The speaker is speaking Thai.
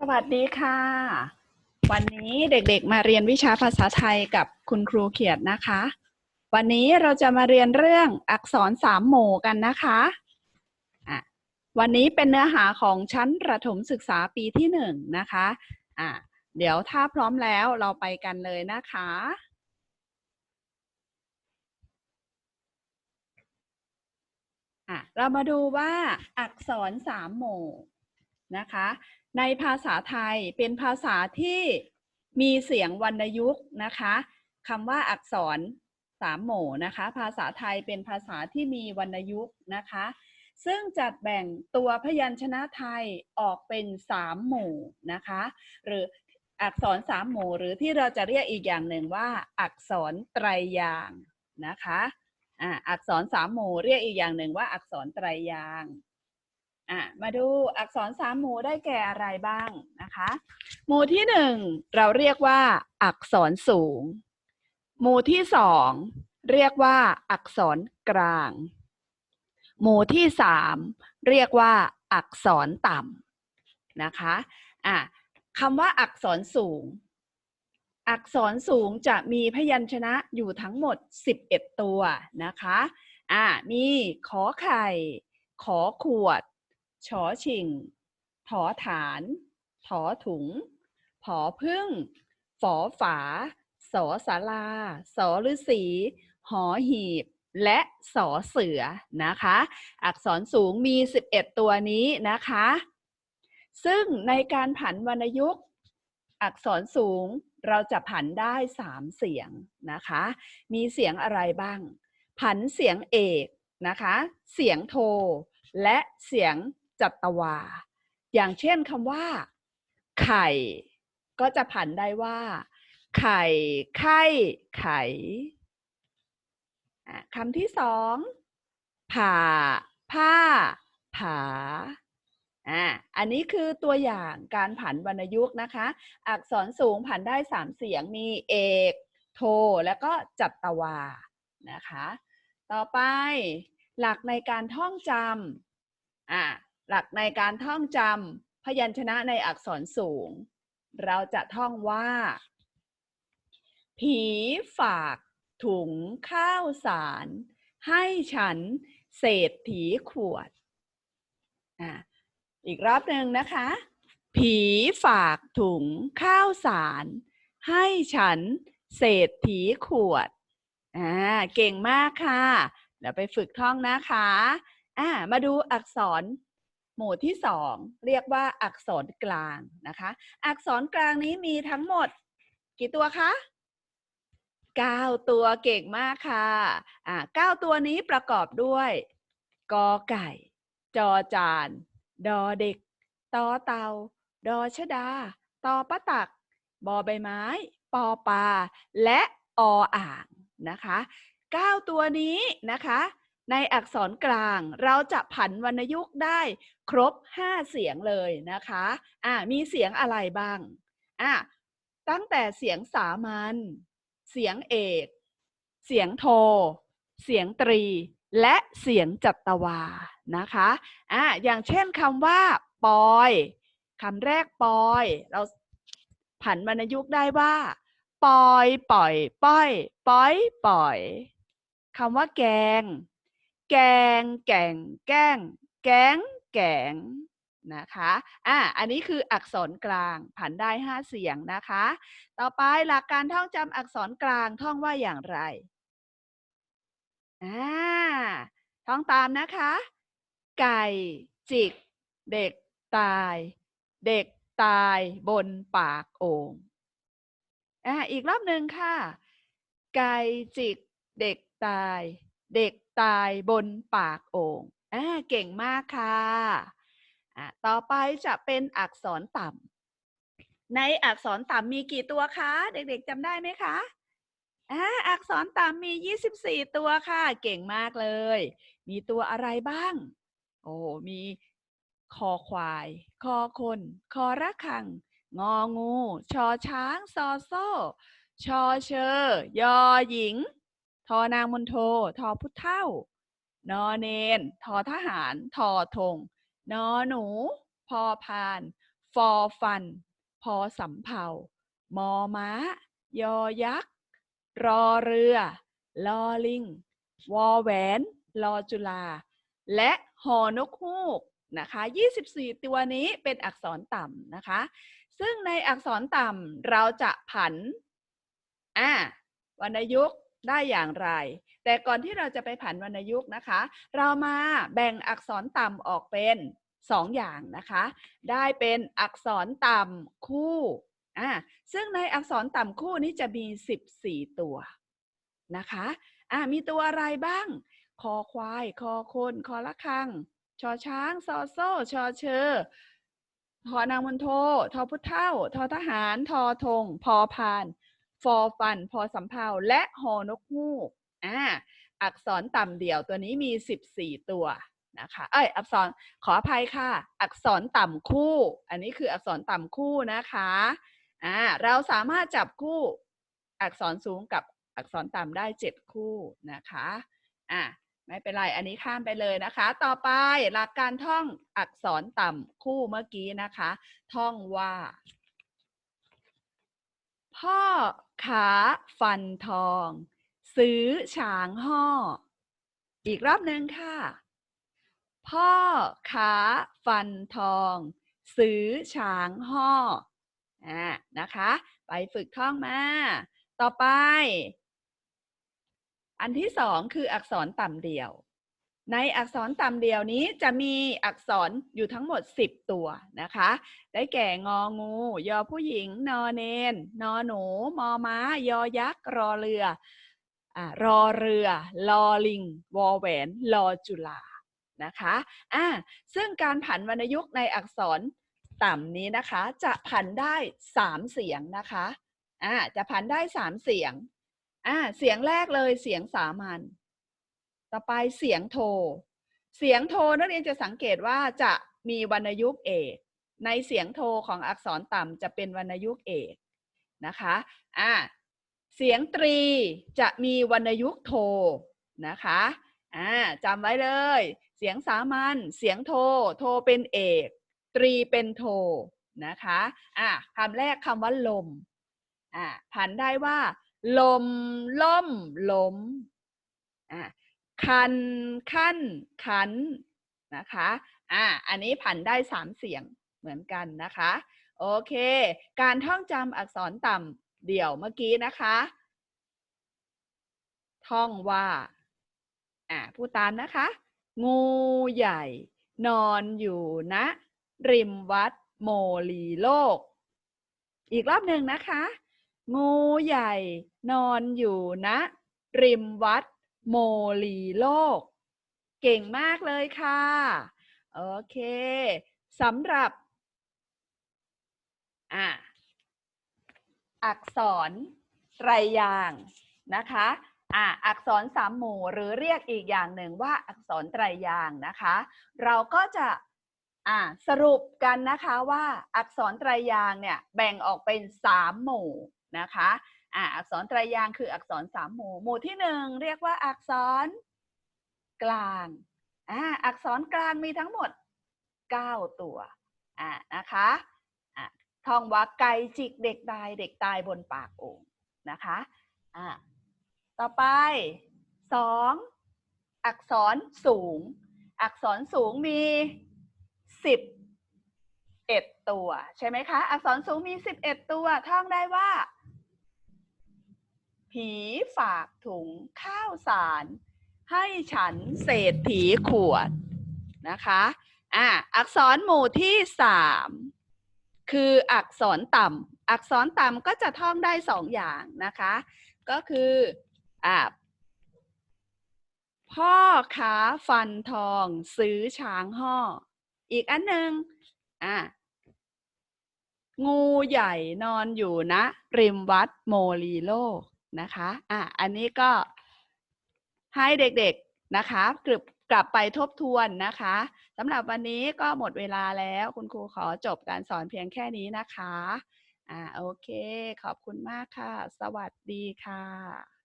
สวัสดีค่ะ วันนี้เด็กๆมาเรียนวิชาภาษาไทยกับคุณครูเขียดนะคะ วันนี้เราจะมาเรียนเรื่องอักษรสามหมู่กันนะคะอะวันนี้เป็นเนื้อหาของชั้นประถมศึกษาปีที่หนึ่งนะคะอะเดี๋ยวถ้าพร้อมแล้วเราไปกันเลยนะคะอะเรามาดูว่าอักษรสามหมู่นะคะ ในภาษาไทยเป็นภาษาที่มีเสียงวรรณยุกต์นะคะคำว่าอักษรสามหมู่นะคะ ภาษาไทยเป็นภาษาที่มีวรรณยุกต์นะคะ ซึ่งจัดแบ่งตัวพยัญชนะไทยออกเป็นสามหมู่นะคะ หรืออักษรสามหมู่หรือที่เราจะเรียกอีกอย่างหนึ่งว่า อักษรไตรยางนะคะอ่าอักษรสามหมู่เรียกอีกอย่างหนึ่งว่าอักษรไตรยาง อะมาดูอักษรสามหมู่ได้แก่อะไรบ้างนะคะ หมู่ที่หนึ่งเราเรียกว่าอักษรสูง หมู่ที่สองเรียกว่าอักษรกลาง หมู่ที่สามเรียกว่าอักษรต่ำนะคะอะคำว่าอักษรสูง อักษรสูงจะมีพยัญชนะอยู่ทั้งหมด 11 ตัวนะคะอะมีขอไข่ ขอขวด ชอชิง ถอฐาน ถอถุง ผอพึ่ง ฝอฝา สอสาราสอฤษี หอหีบ และสอเสือนะคะ อักษรสูงมี 11 ตัวนี้นะคะ ซึ่งในการผันวรรณยุกต์ อักษรสูงเราจะผันได้ 3 เสียงนะคะ มีเสียงอะไรบ้าง ผันเสียงเอกนะคะ เสียงโท และเสียง จัตวา อย่างเช่นคำว่า ไข่ ก็จะผันได้ว่า ไข่ ไข่ ไข่คำที่สองผ่า ผ้า ผาอ่าอันนี้คือตัวอย่างการผันวรรณยุกต์นะคะ อักษรสูงผันได้สามเสียงมีเอก โท แล้วก็จัตวา นะคะ ต่อไปหลักในการท่องจำอ่า หลักในการท่องจำพยัญชนะในอักษรสูง เราจะท่องว่า ผีฝากถุงข้าวสาร ให้ฉันเศรษฐีขวดอ่าอีกรอบหนึ่งนะคะ ผีฝากถุงข้าวสาร ให้ฉันเศรษฐีขวดอ่าเก่งมากค่ะ เดี๋ยวไปฝึกท่องนะคะอ่ามาดูอักษร หมู่ที่สองเรียกว่าอักษรกลางนะคะ อักษรกลางนี้มีทั้งหมด กี่ตัวคะเก้าตัวเก่งมากค่ะอ่าเก้าตัวนี้ประกอบด้วยกอไก่ จอจาน ดอเด็ก ตอเตา ดอชดา ตอปะตัก บอใบไม้ ปอปลา และออ่างนะคะเก้าตัวนี้นะคะ ในอักษรกลางเราจะผันวรรณยุกต์ได้ครบ 5 เสียงเลยนะคะอ่ามีเสียงอะไรบ้างอะตั้งแต่เสียงสามัญ เสียงเอก เสียงโท เสียงตรี และเสียงจัตวา นะคะอะอย่างเช่นคำว่า ปอยคำแรกปอย เราผันวรรณยุกต์ได้ว่า ปอย ปล่อย ป้อย ปอย ปล่อยคำว่าแกง แกง แก่งแกล้งแกงแกงนะคะอะอันนี้คืออักษรกลางผันได้ 5 เสียงนะคะ ต่อไปหลักการท่องจำอักษรกลางท่องว่าอย่างไรอ่าท่องตามนะคะ ไก่ จิก เด็กตาย เด็กตายบนปากโอ่งอ่าอีกรอบหนึ่งค่ะ ไก่จิก เด็กตาย เด็ก ตายบนปากโอ่งอ่าเก่งมากค่ะอ่าต่อไปจะเป็นอักษรต่ำในอักษรต่ำมีกี่ตัวคะ เด็กๆจำได้ไหมคะอ่าอักษรต่ำมี 24 ตัวค่ะ เก่งมากเลย มีตัวอะไรบ้าง โอ้มีคอควาย คอคน คอระฆัง งองู ชอช้าง ซอโซ่ ชอเชอ ยอหญิง ทอนางมนโททอพุทธเท่านอเนน ทอทหาร ทอธงนอหนู พอพานฟฟอฟัน พอสำเภามอม้า ยอยักษ์ รอเรือ ลอลิง วอแหวน ลอจุลา และหอนกฮูกนะคะ 24 ตัวนี้เป็นอักษรต่ำนะคะ ซึ่งในอักษรต่ำเราจะผัน อ่าวรรณยุกต์ ได้อย่างไร แต่ก่อนที่เราจะไปผันวรรณยุกต์นะคะ เรามาแบ่งอักษรต่ำออกเป็นสองอย่างนะคะ ได้เป็นอักษรต่ำคู่อ่าซึ่งในอักษรต่ำคู่นี้จะมี 14 ตัวนะคะอ่ามีตัวอะไรบ้าง คอควาย คอคน คอละคัง ชอช้าง ซอโซ่ ชอเชอทอนางมนโท ทอพุทเท่า ทอทหาร ทอธง พอพาน ฟอฟัน พอสำเภาและฮอนกฮูกอ่าอักษรต่ำเดี่ยวตัวนี้มี 14 ตัวนะคะ เอ้ย อักษร ขออภัยค่ะ อักษรต่ำคู่ อันนี้คืออักษรต่ำคู่นะคะ อ่า เราสามารถจับคู่ อักษรสูงกับอักษรต่ำได้ 7 คู่นะคะ อ่า ไม่เป็นไร อันนี้ข้ามไปเลยนะคะ ต่อไปหลักการท่องอักษรต่ำคู่เมื่อกี้นะคะ ท่องว่า พ่อขาฟันทอง ซื้อฉางห่อ อีกรอบหนึ่งค่ะ พ่อขาฟันทอง ซื้อฉางห่ออ่านะคะ ไปฝึกท่องมา ต่อไป อันที่สองคืออักษรต่ำเดี่ยว ในอักษรต่ำเดียวนี้จะมีอักษรอยู่ทั้งหมด 10 ตัวนะคะ ได้แก่งองู ยอผู้หญิง นอเนน นอหนู มอม้า ยอยักษ์ รอเรืออ่ารอเรือ ลอลิง วอแหวน ลอจุลา นะคะอ่าซึ่งการผันวรรณยุกต์ในอักษรต่ำนี้นะคะ จะผันได้ 3 เสียงนะคะอ่าจะผันได้ 3 เสียงอ่าเสียงแรกเลยเสียงสามัญ ต่อไปเสียงโท เสียงโทนักเรียนจะสังเกตว่าจะมีวรรณยุกต์เอกในเสียงโทของอักษรต่ำจะเป็นวรรณยุกต์เอกนะคะอ่าเสียงตรีจะมีวรรณยุกต์โทนะคะอ่าจำไว้เลย เสียงสามัญเสียงโท โทเป็นเอก ตรีเป็นโทนะคะอ่าคำแรกคำว่าลมอ่าผันได้ว่า ลมล่มล้มอ่า คัน ขั้น ขัน นะคะ อ่า อันนี้ผันได้สามเสียงเหมือนกันนะคะ โอเค การท่องจำอักษรต่ำเดี่ยวเมื่อกี้นะคะ ท่องว่า อ่าพูดตามนะคะ งูใหญ่ นอนอยู่ณริมวัดโมลีโลก อีกรอบหนึ่งนะคะ งูใหญ่ นอนอยู่ณริมวัด โมลีโลก เก่งมากเลยค่ะ โอเคสำหรับอะอักษรไตรยางนะคะอะอักษรสามหมู่หรือเรียกอีกอย่างหนึ่งว่าอักษรไตรยางนะคะ เราก็จะอะสรุปกันนะคะว่าอักษรไตรยางเนี่ยแบ่งออกเป็นสามหมู่นะคะ อะอักษรไตรยางคืออักษรสามหมู่ หมู่ที่หนึ่งเรียกว่าอักษรกลางอะอักษรกลางมีทั้งหมด 9 ตัวอะนะคะอะท่องว่าไก่จิกเด็กตายเด็กตายบนปากโอ่งนะคะอะต่อไปสองอักษรสูง อักษรสูงมีสิบเอ็ดตัว ใช่ไหมคะ อักษรสูงมีสิบเอ็ดตัว ท่องได้ว่า ผีฝากถุงข้าวสาร ให้ฉันเศรษฐีขวดนะคะอะอักษรหมู่ที่สามคืออักษรต่ำอักษรต่ำก็จะท่องได้สองอย่างนะคะ ก็คืออะพ่อค้าฟันทองซื้อช้างห่อ อีกอันหนึ่งอะงูใหญ่นอนอยู่นะ ริมวัดโมลีโลก นะคะอะอันนี้ก็ให้เด็กๆนะคะกลับกลับไปทบทวนนะคะสำหรับวันนี้ก็หมดเวลาแล้วคุณครูขอจบการสอนเพียงแค่นี้นะคะอ่าโอเค ขอบคุณมากค่ะ สวัสดีค่ะ